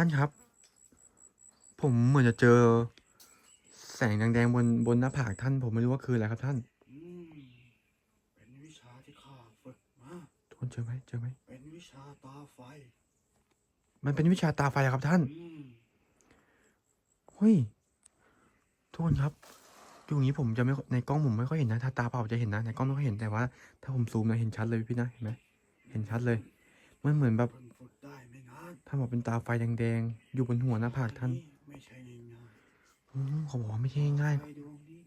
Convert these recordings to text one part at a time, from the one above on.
ท่านครับ ผมเหมือนจะเจอ แสงแดงๆบนบนหน้าผากท่าน ผมไม่รู้ว่าคืออะไรครับท่านอืมเป็นวิชาที่ข้าฝึกมา ทุกคนเจอไหมเจอไหมเป็นวิชาตาไฟ มันเป็นวิชาตาไฟเหรอครับท่านอืมเฮ้ยทุกคนครับอยู่อย่างนี้ผมจะไม่ในกล้องผมไม่ค่อยเห็นนะถ้าตาเปล่าจะเห็นนะในกล้องไม่ค่อยเห็นแต่ว่า ถ้าผมซูมนะเห็นชัดเลยพี่นะเห็นไหมเห็นชัดเลย มันเหมือนแบบ เพิ่งฝึกได้ไม่นาน ท่านบอกเป็นตาไฟแดงๆ อยู่บนหัวหน้าผากท่านไม่ใช่ง่ายอืมเขาบอกว่าไม่ใช่ง่ายๆไฟดวงนี้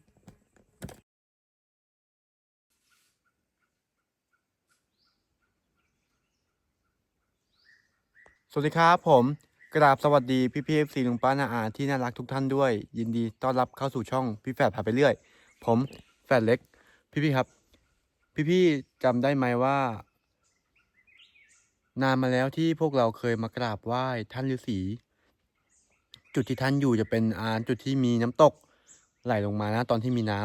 สวัสดีครับผมกราบสวัสดีพี่พี่เอฟซีลุงป้านาอาที่น่ารักทุกท่านด้วย ยินดีต้อนรับเข้าสู่ช่องพี่แฝดพาไปเรื่อย ผมแฝดเล็ก พี่พี่ครับ พี่พี่จำได้ไหมว่า นานมาแล้วที่พวกเราเคยมากราบไหว้ท่านฤาษีจุดที่ท่านอยู่จะเป็นอาจุดที่มีน้ำตกไหลลงมานะตอนที่มีน้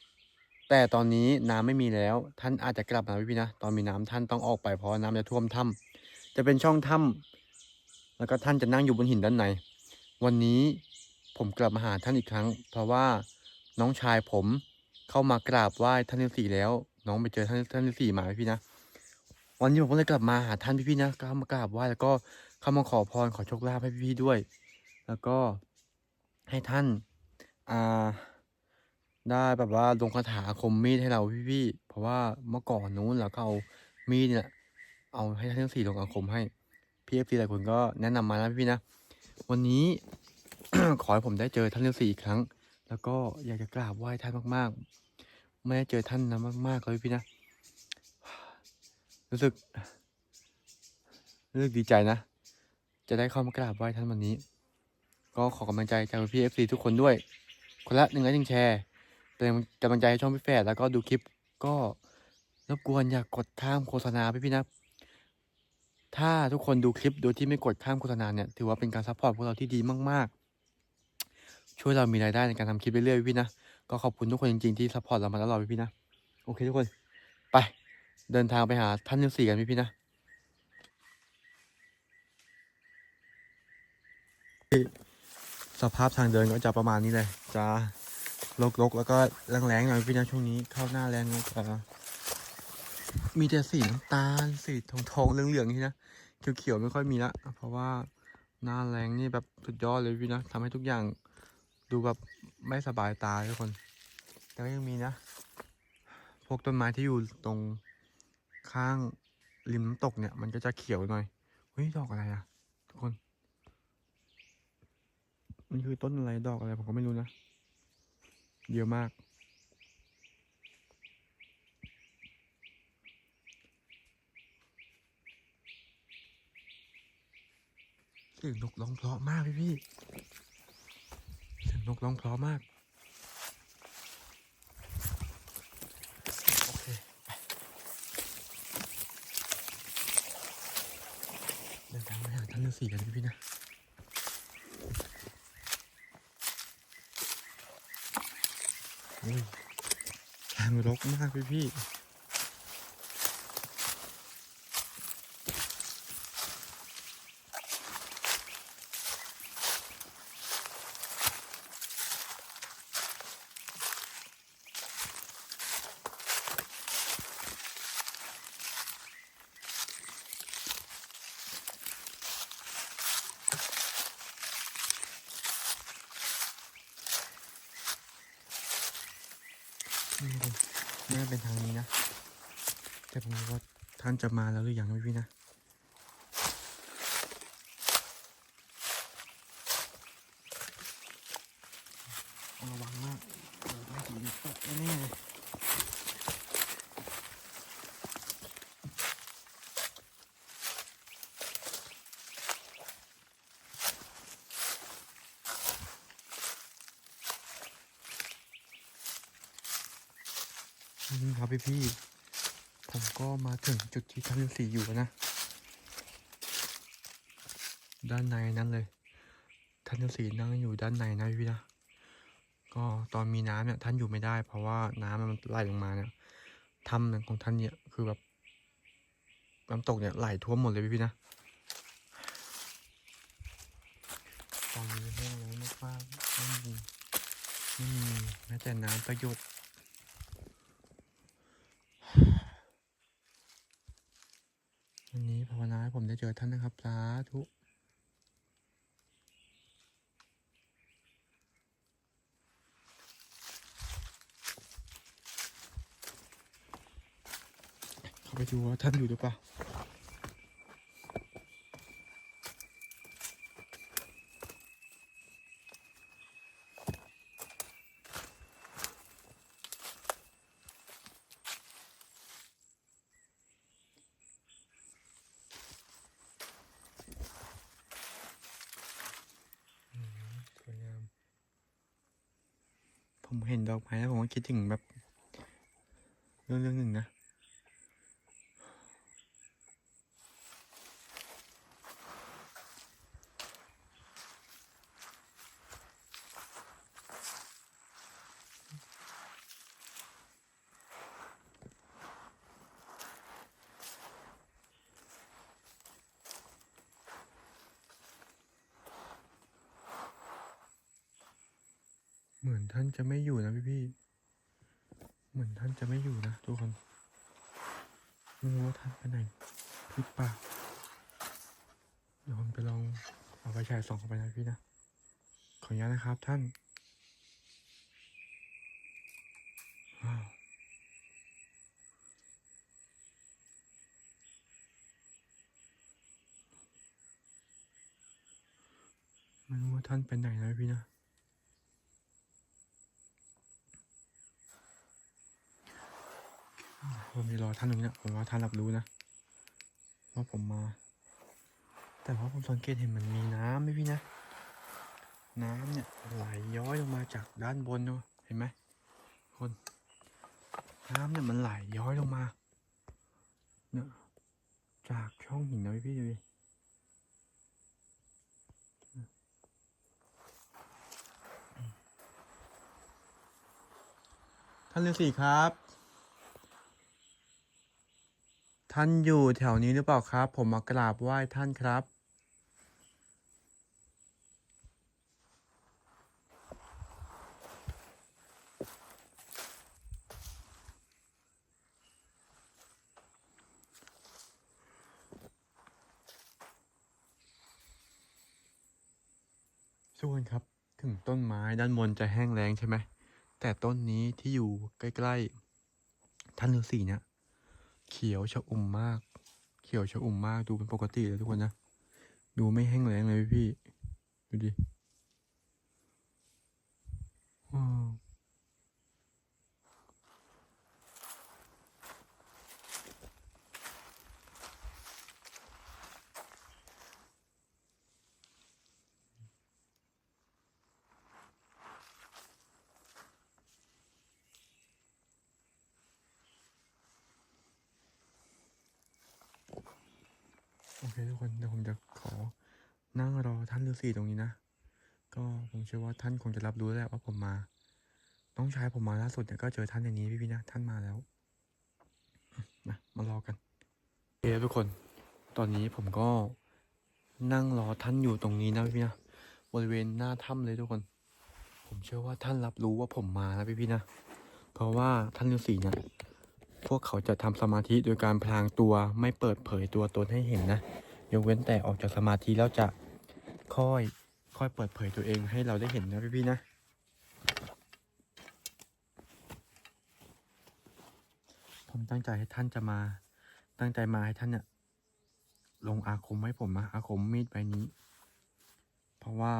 ำแต่ตอนนี้น้ำไม่มีแล้ว ท่านอาจจะกลับมาพี่พี่นะ ตอนมีน้ำท่านต้องออกไปเพราะน้ำจะท่วมถ้ำจะเป็นช่องถ้ำแล้วก็ท่านจะนั่งอยู่บนหินด้านใน วันนี้ผมกลับมาหาท่านอีกครั้ง เพราะว่าน้องชายผมเข้ามากราบไหว้ท่านฤาษีแล้ว น้องไปเจอท่านท่านฤาษีมาพี่นะ วันนี้ผมก็เลยกลับมาหาท่านพี่ๆนะเข้ามากราบไหว้แล้วก็เข้ามาขอพรขอโชคลาภให้พี่ๆด้วย แล้วก็ให้ท่านอ่าได้แบบว่าลงคาถาคมมีดให้เราพี่ๆเพราะว่าเมื่อก่อนนู้นเราก็เอามีดเนี่ยเอาให้ท่านทั้งสี่ลงอาคมให้พี่เอฟซีหลายคนก็แนะนำมานะพี่ๆนะ วันนี้ ขอให้ผมได้เจอท่านทั้งสี่อีกครั้ง แล้วก็อยากจะกราบไหว้ท่านมากๆ ไม่ได้เจอท่านนะมากๆเลยพี่ๆนะ รู้สึก รู้สึกดีใจนะ จะได้เข้ามากราบไหว้ท่านวันนี้ ก็ขอกำลังใจจากพี่เอฟซีทุกคนด้วย คนละหนึ่งไลค์หนึ่งแชร์เป็นกำลังใจให้ช่องพี่แฝดแล้วก็ดูคลิปก็รบกวนอย่ากกดข้ามโฆษณาพี่พี่นะถ้าทุกคนดูคลิปโดยที่ไม่กดข้ามโฆษณาเนี่ยถือว่าเป็นการซัพพอร์ตพวกเราที่ดีมาก ๆ ช่วยเรามีรายได้ในการทำคลิปเรื่อยๆพี่นะ ก็ขอบคุณทุกคนจริง ๆ ที่ซัพพอร์ตเรามาตลอดพี่ๆนะ โอเคทุกคน ไป เดินทางไปหาท่านฤาษีกันพี่ๆนะสภาพทางเดินก็จะประมาณนี้เลยจะรกๆแล้วก็แรงๆหน่อยพี่นะช่วงนี้เข้าหน้าแรงก็จะมีแต่สีน้ำตาลสีทองทองๆเหลืองๆนี่นะเขียวๆไม่ค่อยมีละเพราะว่าหน้าแรงนี่แบบสุดยอดเลยพี่นะทำให้ทุกอย่างดูแบบไม่สบายตาทุกคน แต่ก็ยังมีนะ พวกต้นไม้ที่อยู่ตรง ข้างริมน้ำตกเนี่ย มันก็จะเขียวหน่อยเฮ้ยดอกอะไรอะทุกคน มันคือต้นอะไรดอกอะไรผมก็ไม่รู้นะ เยอะมาก เสียงนกร้องเพราะมากพี่พี่เสียงนกร้องเพราะมาก โอเค ไปเดิน ทางไปหาท่านฤาษีกันพี่พี่นะอุ้ยทางรกมากพี่พี่ นี่เป็นน่าเป็นทางนี้นะ แต่ผมรู้ว่าท่านจะมาแล้วหรือยังไม่พี่นะ ต้อง ระวังมากเดี๋ยวได้หินตกแน่เลยนี่ครับพี่พี่ ผมก็มาถึงจุดที่ท่านฤาษีอยู่นะ ด้านในนั้นเลยท่านฤาษีนั่งอยู่ด้านในนะพี่นะ ก็ตอนมีน้ำเนี่ยท่านอยู่ไม่ได้ เพราะว่าน้ำมันไหลลงมาเนี่ยถ้ำของท่านเนี่ยคือแบบน้ำตกเนี่ยไหลท่วมหมดเลยพี่ๆนะตอนนี้แห้งแล้งมากๆไม่มีไม่มีแม้แต่น้ำประโยชน์วันนี้ภาวนาให้ผมได้เจอท่านนะครับสาธุ ไปดูว่าท่านอยู่หรือเปล่าสวยงามผมเห็นดอกไม้แล้วผมก็คิดถึงแบบ เรื่องเรื่องหนึ่งนะ ท่านจะไม่อยู่นะพี่พี่เหมือนท่านจะไม่อยู่นะทุกคนไม่รู้ว่าท่านไปไหนหรือเปล่าเดี๋ยวผมไปลองเอาไปฉายส่องเข้าไปนะพี่นะ ขออนุญาตนะครับท่านว้าวไม่รู้ว่าท่านไปไหนนะพี่นะ ผมมีรอท่านตรงนี้นะผมว่าท่านรับรู้นะว่าผมมา แต่ว่าผมสังเกตเห็นมันมีน้ำไหมพี่นะ น้ำเนี่ยไหลย้อยลงมาจากด้านบนเนาะเห็นไหมคนน้ำเนี่ยมันไหลย้อยลงมาเนี่ยจากช่องหินนะพี่พี่ดูดิท่านฤาษีครับ ท่านอยู่แถวนี้หรือเปล่าครับ ผมมากราบไหว้ท่านครับ ส่วนครับถึงต้นไม้ด้านบนจะแห้งแล้งใช่ไหม แต่ต้นนี้ที่อยู่ใกล้ ๆ ท่านฤาษีเนี่ย เขียวชะอุ่มมาก เขียวชะอุ่มมากดูเป็นปกติเลยทุกคนนะ ดูไม่แห้งแล้งเลยพี่ ดูดิอ้าว โอเคทุกคนเดี๋ยวผมจะขอนั่งรอท่านฤาษีตรงนี้นะ ก็ผมเชื่อว่าท่านคงจะรับรู้แล้วว่าผมมา น้องชายผมมาล่าสุดเนี่ยก็เจอท่านอย่างนี้พี่นะ ท่านมาแล้วนะมารอกันโอเคทุกคน ตอนนี้ผมก็นั่งรอท่านอยู่ตรงนี้นะพี่ๆนะบริเวณหน้าถ้ำเลยทุกคน ผมเชื่อว่าท่านรับรู้ว่าผมมาแล้วพี่นะ เพราะว่าท่านฤาษีเนี่ย พวกเขาจะทำสมาธิโดยการพลางตัวไม่เปิดเผยตัวตนให้เห็นนะ ยกเว้นแต่ออกจากสมาธิแล้วจะค่อยค่อยเปิดเผยตัวเองให้เราได้เห็นนะพี่ๆนะ ผมตั้งใจให้ท่านจะมา ตั้งใจมาให้ท่านเนี่ยลงอาคมให้ผมนะอาคมมีดใบนี้ เพราะว่า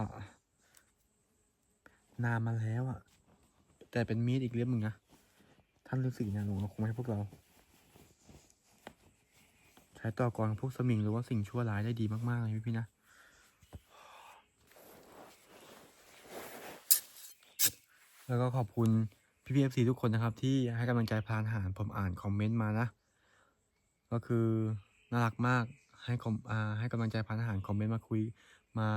นานมาแล้วอะแต่เป็นมีดอีกเล่มหนึ่งนะ ท่านฤาษีเนี่ยลงอาคมให้พวกเรา ใช้ต่อกรพวกสมิงหรือว่าสิ่งชั่วร้ายได้ดีมากๆเลยพี่ๆนะแล้วก็ขอบคุณพี่พีเอฟซีทุกคนนะครับ ที่ให้กำลังใจพานหารผมอ่านคอมเมนต์มานะ ก็คือน่ารักมากให้คอมอ่าให้กำลังใจพานหารคอมเมนต์มาคุยมา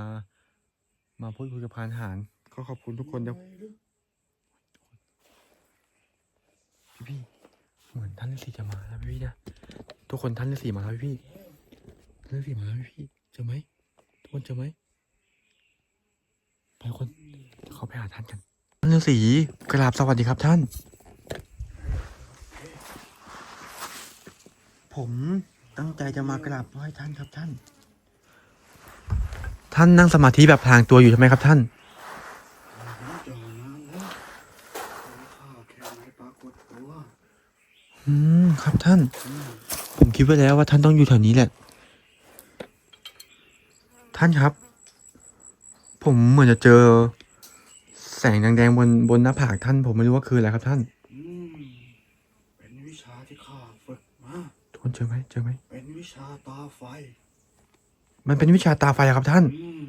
มาพูดคุยกับพานหารก็ขอบคุณทุกคนเดี๋ยวพี่พี่ๆ เหมือนท่านฤาษีจะมาแล้วพี่นะทุกคนท่านฤาษีมาแล้วพี่ท่านฤาษีมาแล้วพี่เจอไหมทุกคนเจอไหมไปคนเขาไปหาท่านกันท่านฤาษีกราบสวัสดีครับท่าน ผมตั้งใจจะมากราบไหว้ท่านครับท่าน ท่านนั่งสมาธิแบบพลางตัวอยู่ใช่ไหมครับท่าน ผมเจอนานแล้วข้าแค่ไม่ปรากฏตัว อืมครับท่าน อืม ผม คิดไว้แล้วว่าท่านต้องอยู่แถวนี้แหละ ท่านครับ ผมเหมือนจะเจอ แสงแดงๆบนบนหน้าผากท่าน ผมไม่รู้ว่าคืออะไรครับ ท่านอืมเป็นวิชาที่ข้าฝึกมาทุกคนเจอไหมเจอไหมเป็นวิชาตาไฟ มันเป็นวิชาตาไฟอะครับท่านอืม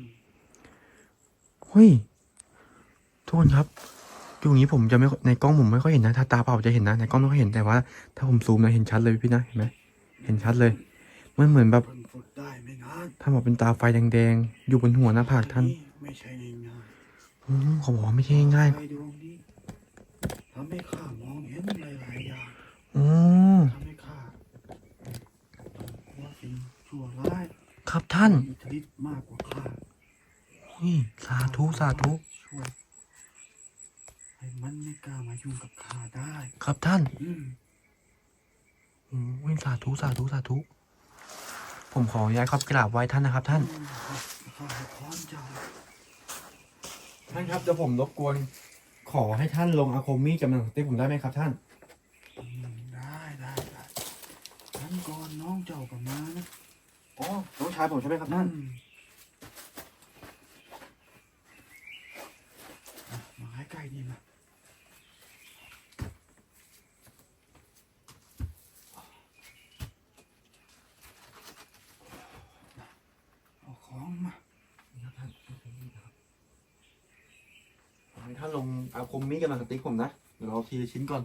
เฮ้ยทุกคนครับอยู่อย่างนี้ผมจะไม่ในกล้องผมไม่ค่อยเห็นนะถ้าตาเปล่าจะเห็นนะในกล้องไม่ค่อยเห็นแต่ว่า ถ้าผมซูมนะเห็นชัดเลยพี่นะเห็นไหม เห็นชัดเลย มันเหมือนแบบเพิ่งฝึกได้ไม่นานท่านบอกเป็นตาไฟแดงๆ อยู่บนหัวหน้าผากท่านไม่ใช่ง่ายอืมเขาบอกว่าไม่ใช่ง่ายไฟดวงนี้ทำให้ข้ามองเห็นหลายๆอย่างๆอ๋อทำให้ข้ากลัวสิ่งชั่วร้ายครับท่านมีอิทธิฤทธิ์มากกว่าข้าเฮ้ยสาธุสาธุช่วยให้มันไม่กล้ามายุ่งกับข้าได้ ครับท่าน อืมโอ้ยสาธุสาธุสาธุ ผมขออนุญาตครับกราบไหว้ท่านนะครับ ท่านข้าให้พรเจ้าท่านครับเดี๋ยวผมรบกวน ขอให้ท่านลงอาคมมีดจำนวนเต็ผมได้ไหมครับ ท่าน อืมได้ได้ได้ฉันก่อนน้องเจ้ากับมานะอ๋อ น้องชายผมใช่ไหมครับท่าน อืมอะมาใกล้ๆนี่มาเอาของมา ให้ท่านลงอาคมมีกับหนังสติ๊กผมนะ เดี๋ยวเราทีละชิ้นก่อน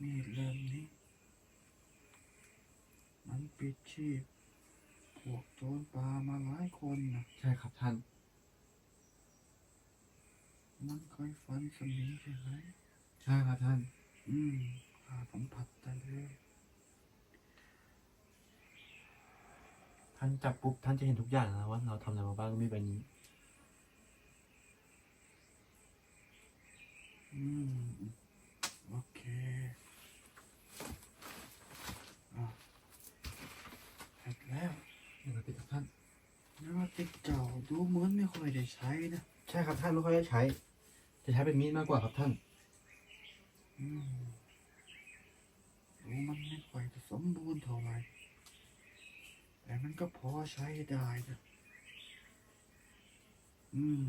มีดเล่มนี้มันปิดชีพ โจรป่ามาหลายคนนะใช่ครับท่าน มันเคยฟันสมิงใช่ไหมใช่ครับท่าน อืมข้าสัมผัสได้เลยท่านจับปุ๊บท่านจะเห็นทุกอย่างนะว่าเราทำอะไรมาบ้างมีดใบนี้ อืม โอเคอะเสร็จแล้ว หนังสติ๊กครับท่าน เนื้อติ๊กเจ้าดูเหมือนไม่ค่อยได้ใช้นะใช่ครับท่านไม่ค่อยได้ใช้ จะใช้เป็นมีดมากกว่าครับท่านอืมดูมันไม่ค่อยจะสมบูรณ์เท่าไหร่แต่มันก็พอใช้ได้นะอืม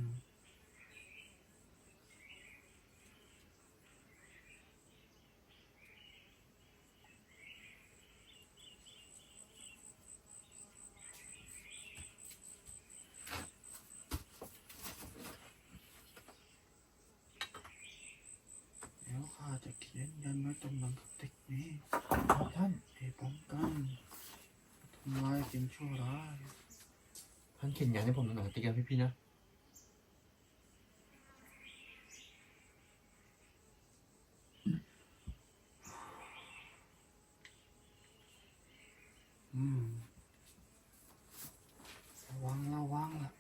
เดี๋ยวข้าจะเขียนยัน ไว้ตรงหลังสติ๊กนี้ครับท่านให้ป้องกันทำลายสิ่งชั่วร้ายท่านเขียนยันให้ผมหนังสติ๊กนะพี่ๆนะอืมระวังระวังล่ะ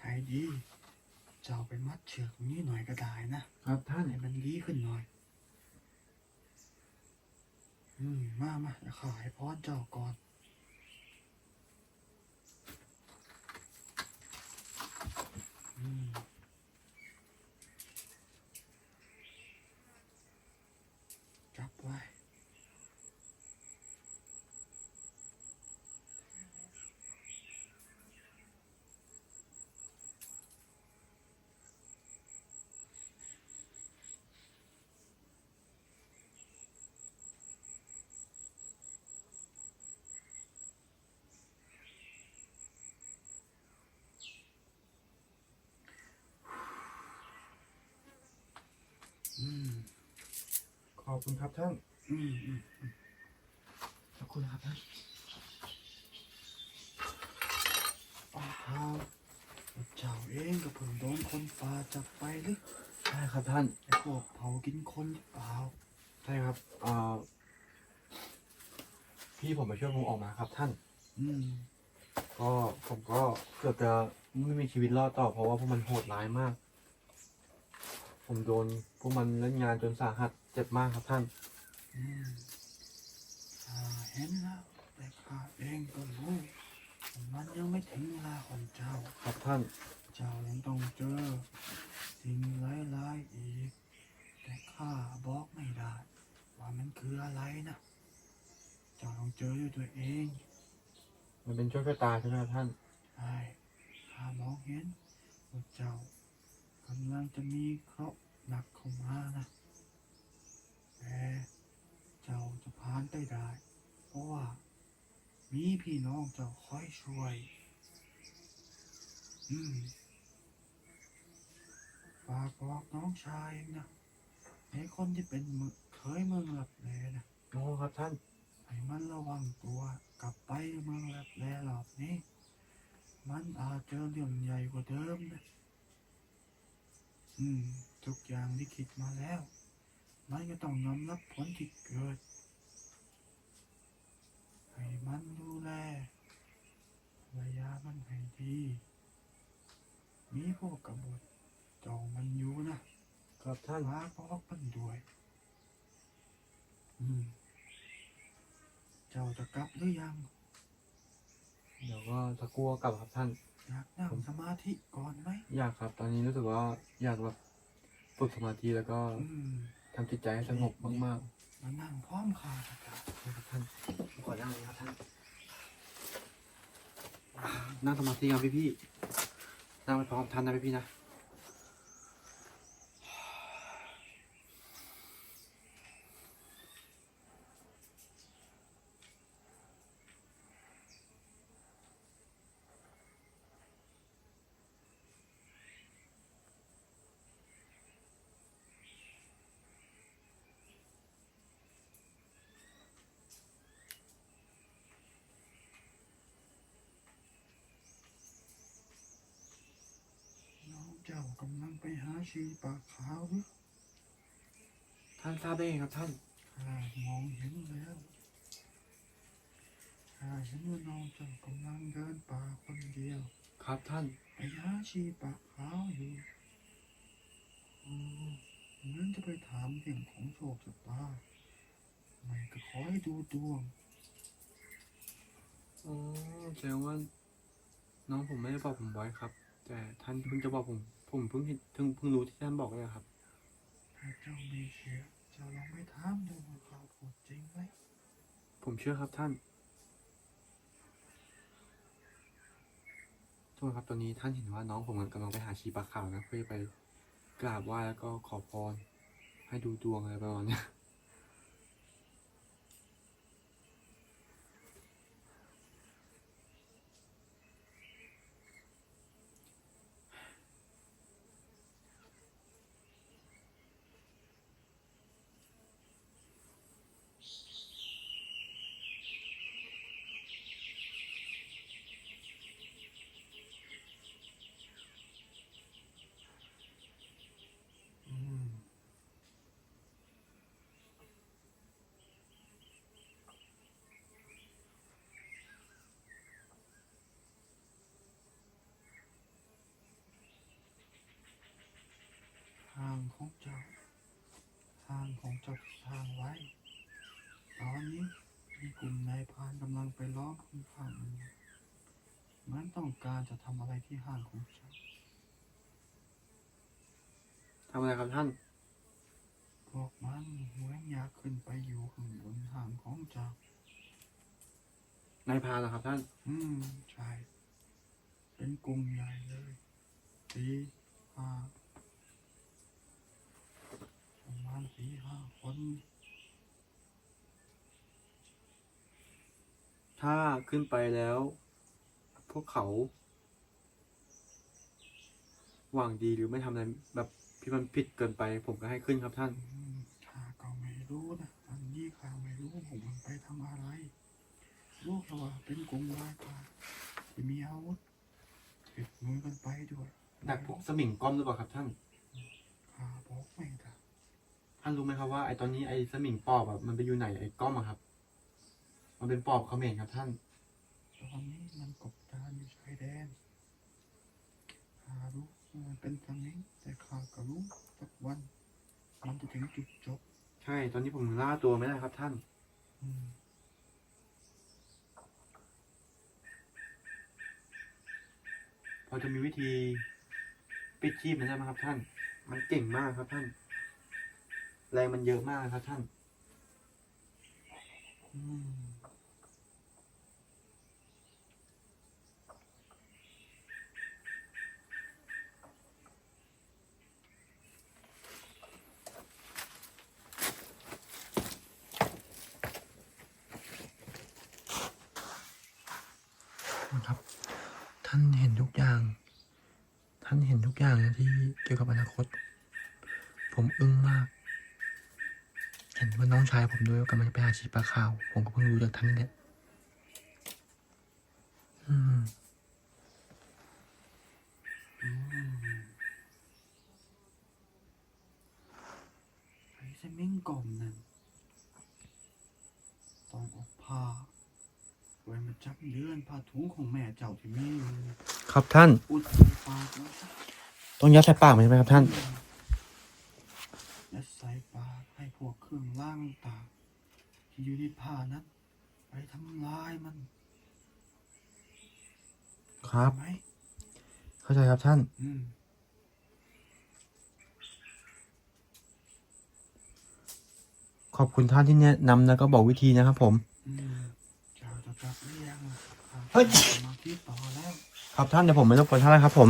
ให้ดี เจ้าไปมัดเชือกนี้หน่อยก็ได้นะครับท่านให้มันดีขึ้นหน่อย อืม มามาจะขายพรเจ้าก่อนอืม ขอบคุณครับท่านขอบคุณครับท่านครับเจ้าเองกับผมโดนคนป่าจับไปหรือใช่ครับท่านไอ้พวกเผากินคนหรือเปล่าใช่ครับเอ่อพี่ผมมาช่วยผมออกมาครับท่าน อืมก็ผมก็เกือบจะไม่มีชีวิตรอดต่อเพราะว่าพวกมันโหดร้ายมาก ผมโดนพวกมันเล่นงานจนสาหัส เจ็บมากครับท่าน อืมข้าเห็นแล้วแต่ข้าเองก็รู้ว่ามันยังไม่ถึงเวลาของเจ้า ครับท่าน เจ้ายังต้องเจอ สิ่งร้ายๆอีก แต่ข้าบอกไม่ได้ ว่ามันคืออะไรนะ เจ้าต้องเจอด้วยตัวเองมันเป็นโชคชะตาใช่ไหมครับท่าน ใช่ข้ามองเห็นว่าเจ้ากำลังจะมีเคราะห์หนักเข้ามานะ แต่เจ้าจะผ่านไปได้ เพราะว่า มีพี่น้องเจ้าคอยช่วย อืมฝากบอกน้องชายนะไอ้คนที่เป็นมือเคยเมืองหลับแลนะโอ้ครับท่านให้มันระวังตัวกลับไปเมืองแลบแลรอบนี้ มันอาจเจอเรื่องใหญ่กว่าเดิมนะ อืม ทุกอย่างที่คิดมาแล้ว มันก็ต้องยอมรับผลที่เกิด ให้มันดูแลระยะมันให้ดี มีพวกกบฏจองมันอยู่นะครับท่านฝากบอกมันด้วยอืมเจ้าจะกลับหรือยัง เดี๋ยวก็ตะกลัวกลับครับท่าน อยากนั่งสมาธิก่อนไหม อยากครับ ตอนนี้รู้สึกว่าอยากแบบฝึกสมาธิแล้วก็ อืม ทำจิตใจให้สงบมากมานั่งพร้อมขาครับๆนะครับท่านผมขอนั่งเลยครับท่านนั่งสมาธิกันพี่ๆนั่งไปพร้อมท่านนะพี่ๆนะำลังไปหาชีปากขาวหรือท่านทราบได้ไงครับท่านข้ามองเห็นแล้วข้าเห็นว่าน้องเจ้ากำลังเดินป่าคนเดียว ครับท่าน ไปหาชีปากขาวอยู่อืมเหมือนจะไปถามเรื่องของโชคชะตาไม่ก็ขอให้ดูดวงอ๋อแสดงว่า น้องผมไม่ได้บอกผมไว้ครับ แต่ท่านเพิ่งจะบอกผม ผมเพิ่งเห็นเพิ่งเพิ่งรู้ที่ท่านบอกเลยครับถ้าเจ้าไม่เชื่อเจ้าลองไปถามดูว่าเขาพูดจริงไหมผมเชื่อครับท่านทุกคนครับตอนนี้ท่านเห็นว่าน้องผมกำลังไปหาชีปลาขาวนะเพื่อไปกราบไหว้แล้วก็ขอพรให้ดูดวงอะไรประมาณเนี้ย อืมทางของเจ้า ทางของเจ้าที่ทางไว้ ตอนนี้มีกลุ่มนายพรานกำลังไปล้อมคุณข้างมันอยู่เหมือนต้องการจะทำอะไรที่ห้างของเจ้าทำอะไรครับท่าน พวกมันเหมือนอยากขึ้นไปอยู่ข้างบนห้างของเจ้านายพรานเหรอครับท่าน อืม ใช่ เป็นกลุ่มใหญ่เลยสี่ห้า ประมาณสี่ห้าคน ถ้าขึ้นไปแล้ว พวกเขา หวังดีหรือไม่ทำอะไรแบบที่มันผิดเกินไป ผมก็ให้ขึ้นครับท่านอืมข้าก็ไม่รู้นะอันนี้ข้าไม่รู้ผมมันไปทำอะไรรู้แค่ว่าเป็นกลุ่มรายการที่มีอาวุธติดมือกันไปด้วยไหนแบบพวกสมิงก้อมหรือเปล่าครับท่านข้าบอกไม่ได้ ท่านรู้ไหมครับว่าไอ้ตอนนี้ไอ้สมิงปอบอะมันไปอยู่ไหนไอ้ก้อมอะครับ มันเป็นปอบเขมรครับท่าน ตอนนี้มันกบดานอยู่ชายแดนข้ารู้ว่ามันเป็นทางนี้แต่ข้าก็รู้สักวัน มันจะถึงจุดจบ ใช่ ตอนนี้ผมล่าตัวไม่ได้ครับท่าน อืมพอจะมีวิธีปิดชีพมันได้ไหมครับท่าน มันเก่งมากครับท่าน แรงมันเยอะมากครับท่านครับ ท่านเห็นทุกอย่าง ท่านเห็นทุกอย่างที่เกี่ยวกับอนาคต ผมอึ้งมาก เห็นว่าน้องชายผมด้วยว่ากำลังจะไปหาชีปลาขาว ผมก็เพิ่งรู้จากท่านนี่แหละอืมอืมไอ้เซมิงกลมนั่นตอนออกผ้าไว้มาจับเลื่อนผ้าถุงของแม่เจ้าที่มีอยู่ครับท่าน อุดใส่ปากแล้วซะต้องยัดใส่ปากมันใช่ไหมครับท่าน ยัดใส่ปากให้พวกเครื่องล่างต่างๆที่อยู่ในผ้านั้นไปทำลายมันครับเข้าใจไหมเข้าใจครับท่าน อืมขอบคุณท่านที่แนะนำแล้วก็บอกวิธีนะครับผม อืมเจ้าจะกลับหรือยังล่ะข้าเฮ้ยจะมาคิดต่อแล้ว ครับท่านเดี๋ยวผมไม่รบกวนท่านแล้วครับผม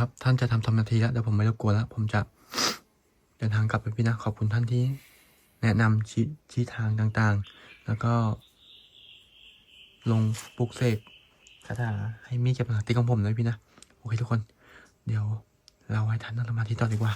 ครับ ท่านจะทำทำนาทีแล้วเดี๋ยวผมไม่รบกวนแล้ว ผมจะเดินทางกลับไปพี่นะ ขอบคุณท่านที่ แนะนำชี้ชี้ทางต่างๆ แล้วก็ ลงปลุกเสกคาถาให้มีเก็บหนักติของผมเลยพี่นะ โอเคทุกคน เดี๋ยวเราให้ท่านนั่งสมาธิต่อดีกว่า